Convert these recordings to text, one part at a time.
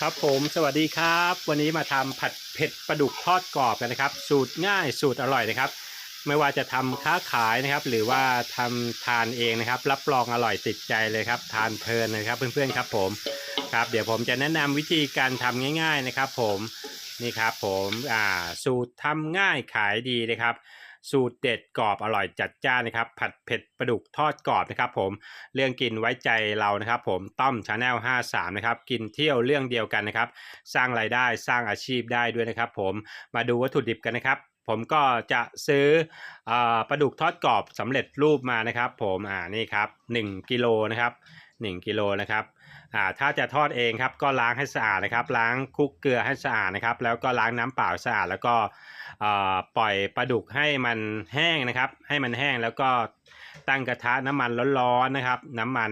ครับผมสวัสดีครับ วันนี้มาทำผัดเผ็ดปลาดุกทอดกรอบกันนะครับ สูตรง่ายสูตรอร่อยนะครับ ไม่ว่าจะทำค้าขายนะครับ หรือว่าทำทานเองนะครับ รับรองอร่อยติดใจเลยครับ ทานเพลินเลยครับ เพื่อนๆครับผมครับ เดี๋ยวผมจะแนะนำวิธีการทำง่าย ๆนะครับ ผมนี่ครับ ผมอ่าสูตรทำง่ายขายดีนะครับ สูตรเด็ดกรอบอร่อยจัดจ้านนะครับ ผัดเผ็ดปลาดุกทอดกรอบนะครับ ผมเรื่องกินไว้ใจเรานะครับ ผมต้อมชาแนล53นะครับกินเที่ยวเรื่องเดียวกันนะครับ สร้างรายได้สร้างอาชีพได้ด้วยนะครับ ผมมาดูวัตถุดิบกันนะครับผมก็จะซื้ออปลาดุกทอดกรอบสำเร็จรูปมานะครับ ผมอ่านี่ครับ1กิโลนะครับ1กิโลนะครับ อ่าถ้าจะทอดเองครับก็ล้างให้สะอาดนะครับ ล้างคุกเกลือให้สะอาดนะครับ แล้วก็ล้างน้ำเปล่าสะอาด แล้วก็ปล่อยปลาดุกให้มันแห้งนะครับ ให้มันแห้งแล้วก็ตั้งกระทะน้ำมันร้อนๆนะครับ น้ำมัน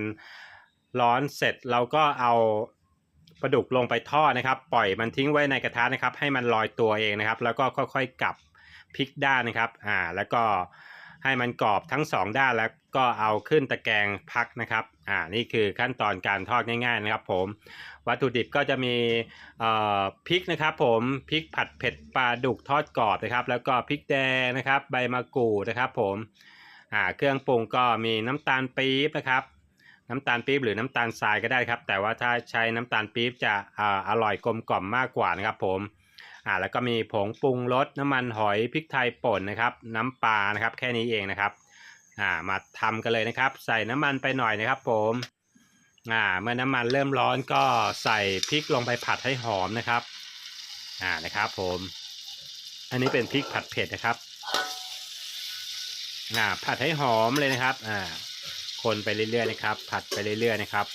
ร้อนเสร็จเราก็เอาปลาดุกลงไปทอดนะครับ ปล่อยมันทิ้งไว้ในกระทะนะครับ ให้มันลอยตัวเองนะครับ แล้วก็ค่อยๆกลับพลิกด้านนะครับอ่าแล้วก็ให้มันกรอบทั้งสองด้านแล้วก็เอาขึ้นตะแกรงพักนะครับ อ่านี่คือขั้นตอนการทอดง่าย ๆ นะครับ ผม วัตถุดิบก็จะมีพริกนะครับ ผมพริกผัดเผ็ดปลาดุกทอดกรอบนะครับ แล้วก็พริกแดงนะครับ ใบมะกรูดนะครับ ผมอ่าเครื่องปรุงก็มีน้ำตาลปี๊บนะครับ น้ำตาลปี๊บหรือน้ำตาลทรายก็ได้ครับ แต่ว่าถ้าใช้น้ำตาลปี๊บจะอ่าอร่อยกลมกล่อมมากกว่านะครับ ผมอ่าแล้วก็มีผงปรุงรสน้ำมันหอยพริกไทยป่นนะครับ น้ำปลานะครับ แค่นี้เองนะครับ อ่ามาทำกันเลยนะครับ ใส่น้ำมันไปหน่อยนะครับผมอ่าเมื่อน้ำมันเริ่มร้อนก็ใส่พริกลงไปผัดให้หอมนะครับอ่านะครับผม อันนี้เป็นพริกผัดเผ็ดนะครับอ่าผัดให้หอมเลยนะครับอ่าคนไปเรื่อยๆนะครับ ผัดไปเรื่อยๆนะครับ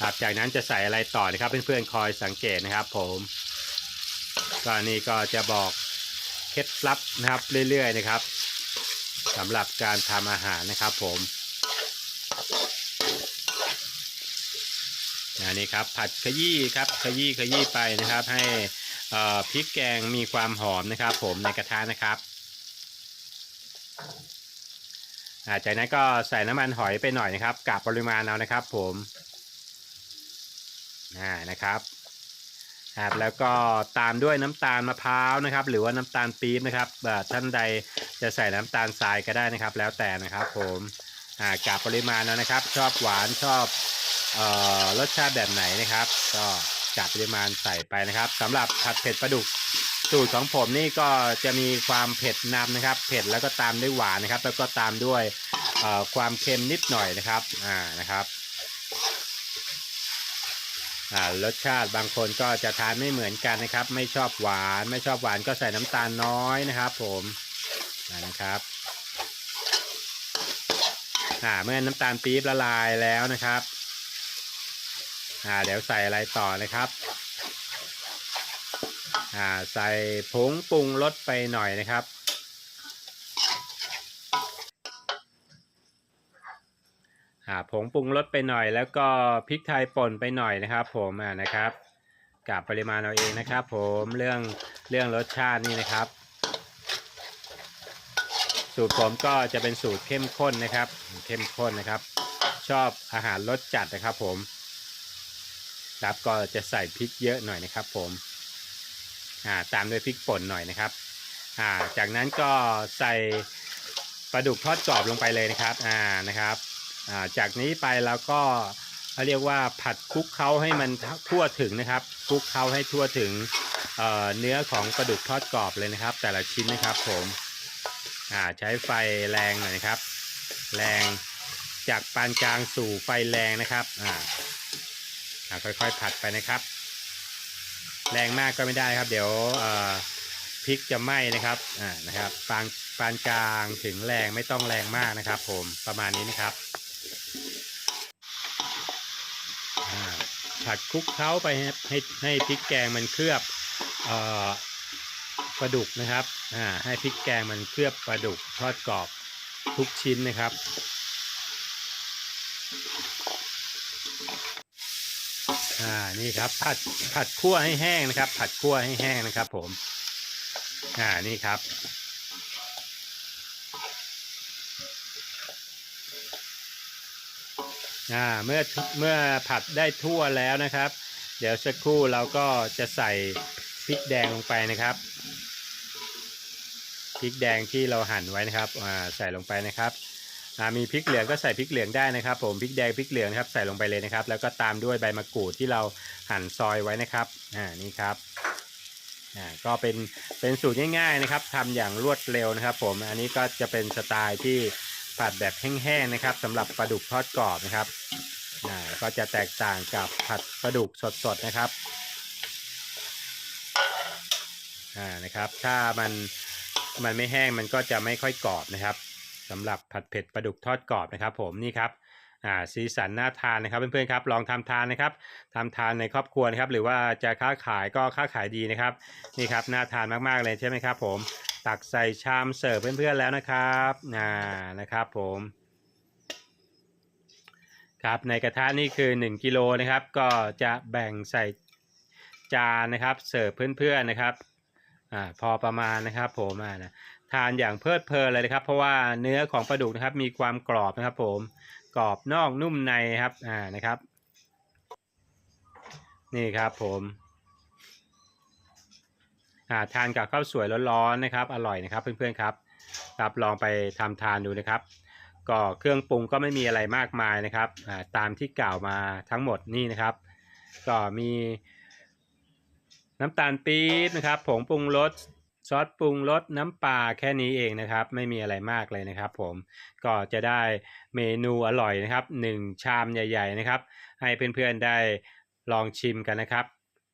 ครับจากนั้นจะใส่อะไรต่อนะครับเพื่อนๆคอยสังเกตนะครับ ผมก็นี่ก็จะบอก เคล็ดลับนะครับเรื่อยๆนะครับสำหรับการทำอาหารนะครับ ผมอันนี้ครับผัดขยี้ครับขยี้ขยี้ไปนะครับ ให้พริกแกงมีความหอมนะครับ ผมในกระทะนะครับาจากนั้นก็ใส่น้ำมันหอยไปหน่อยนะครับกะปริมาณเอานะครับ ผมนะครับ ครับแล้วก็ตามด้วยน้ำตาลมะพร้าวนะครับ หรือว่าน้ำตาลปี๊บนะครับท่านใดจะใส่น้ำตาลทรายก็ได้นะครับ แล้วแต่นะครับ ผมอ่ากะปริมาณนะครับ ชอบหวานชอบเอ่อรสชาติแบบไหนนะครับ ก็กะปริมาณใส่ไปนะครับสำหรับผัดเผ็ดปลาดุกสูตรของผมนี่ก็จะมีความเผ็ดนำนะครับ เผ็ดแล้วก็ตามด้วยหวานนะครับ แล้วก็ตามด้วยเอ่อความเค็มนิดหน่อยนะครับอ่านะครับ รสชาติบางคนก็จะทานไม่เหมือนกันนะครับ ไม่ชอบหวานไม่ชอบหวานก็ใส่น้ำตาลน้อยนะครับ ผมอ่านะครับอ่าเมื่อน้ำตาลปี๊บละลายแล้วนะครับอ่าเดี๋ยวใส่อะไรต่อนะครับอ่าใส่ผงปรุงรสไปหน่อยนะครับ อ่าผงปรุงรสไปหน่อย แล้วก็พริกไทยป่นไปหน่อยนะครับ ผมอ่านะครับกับปริมาณเอาเองนะครับ ผมเรื่องเรื่องรสชาตินี่นะครับ สูตรผมก็จะเป็นสูตรเข้มข้นนะครับ เข้มข้นนะครับ ชอบอาหารรสจัดนะครับ ผมครับก็จะใส่พริกเยอะหน่อยนะครับ ผมอ่าตามด้วยพริกป่นหน่อยนะครับอ่าจากนั้นก็ใส่ปลาดุกทอดกรอบลงไปเลยนะครับอ่านะครับ จากนี้ไปเราก็เขาเรียกว่าผัดคลุกเคล้าให้มันทั่วถึงนะครับคลุกเคล้าให้ทั่วถึงเเนื้อของปลาดุกทอดกรอบเลยนะครับ แต่ละชิ้นนะครับผมใช้ไฟแรงหน่อยนะครับ แรงจากปานกลางสู่ไฟแรงนะครับค่อยๆผัดไปนะครับ แรงมากก็ไม่ได้ครับ เดี๋ยวพริกจะไหม้นะครับอ่านะครับปานปานกลางถึงแรงไม่ต้องแรงมากนะครับ ผมประมาณนี้นะครับ ผัดคลุกเคล้าไปให้ให้ให้พริกแกงมันเคลือบออปลาดุกนะครับให้พริกแกงมันเคลือบปลาดุกทอดกรอบทุกชิ้นนะครับอ่านี่ครับผัดผัดคั่วให้แห้งนะครับ ผัดคั่วให้แห้งนะครับ ผมอ่านี่ครับ อ่าเมื่อเมื่อผัดได้ทั่วแล้วนะครับ เดี๋ยวสักครู่เราก็จะใส่พริกแดงลงไปนะครับพริกแดงที่เราหั่นไว้นะครับอ่าใส่ลงไปนะครับอ่ามีพริกเหลืองก็ใส่พริกเหลืองได้นะครับ ผมพริกแดงพริกเหลืองครับใส่ลงไปเลยนะครับ แล้วก็ตามด้วยใบมะกรูดที่เราหั่นซอยไว้นะครับอ่านี่ครับอ่าก็เป็นเป็นสูตรง่ายๆนะครับทำอย่างรวดเร็วนะครับ ผมอันนี้ก็จะเป็นสไตล์ที่ ผัดแบบแห้งๆนะครับสำหรับปลาดุกทอดกรอบนะครับก็จะแตกต่างกับผัดปลาดุกสดๆนะครับอ่านะครับ ถ้ามันมันไม่แห้งมันก็จะไม่ค่อยกรอบนะครับสำหรับผัดเผ็ดปลาดุกทอดกรอบนะครับ ผมนี่ครับอ่าสีสันน่าทานนะครับเพื่อนๆครับลองทำทานนะครับทำทานในครอบครัวนะครับ หรือว่าจะค้าขายก็ค้าขายดีนะครับนี่ครับน่าทานมากๆเลยใช่ไหมครับ ผม ตักใส่ชามเสิร์ฟเพื่อนๆแล้วนะครับอ่านะครับผมครับในกระทะนี่คือ 1กิโลนะครับ ก็จะแบ่งใส่จานนะครับ เสิร์ฟเพื่อนๆนะครับอ่าพอประมาณนะครับผมอ่านะทานอย่างเพลิดเพลินเลยนะครับ เพราะว่าเนื้อของปลาดุกนะครับ มีความกรอบนะครับ ผมกรอบนอกนุ่มในครับอ่านะครับ นี่ครับผม ทานกับข้าวสวยร้อนๆนะครับ อร่อยนะครับเพื่อนๆครับครับลองไปทำทานดูนะครับ ก็เครื่องปรุงก็ไม่มีอะไรมากมายนะครับตามที่กล่าวมาทั้งหมดนี่นะครับ ก็มีน้ำตาลปี๊บนะครับผงปรุงรสซอสปรุงรสน้ำปลาแค่นี้เองนะครับ ไม่มีอะไรมากเลยนะครับผมก็จะได้เมนูอร่อยนะครับหนึ่งชามใหญ่ ๆนะครับ ให้เพื่อนๆได้ลองชิมกันนะครับ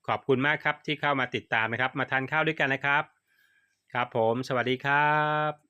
ขอบคุณมากครับที่เข้ามาติดตามนะครับ มาทานข้าวด้วยกันนะครับ ครับผม สวัสดีครับ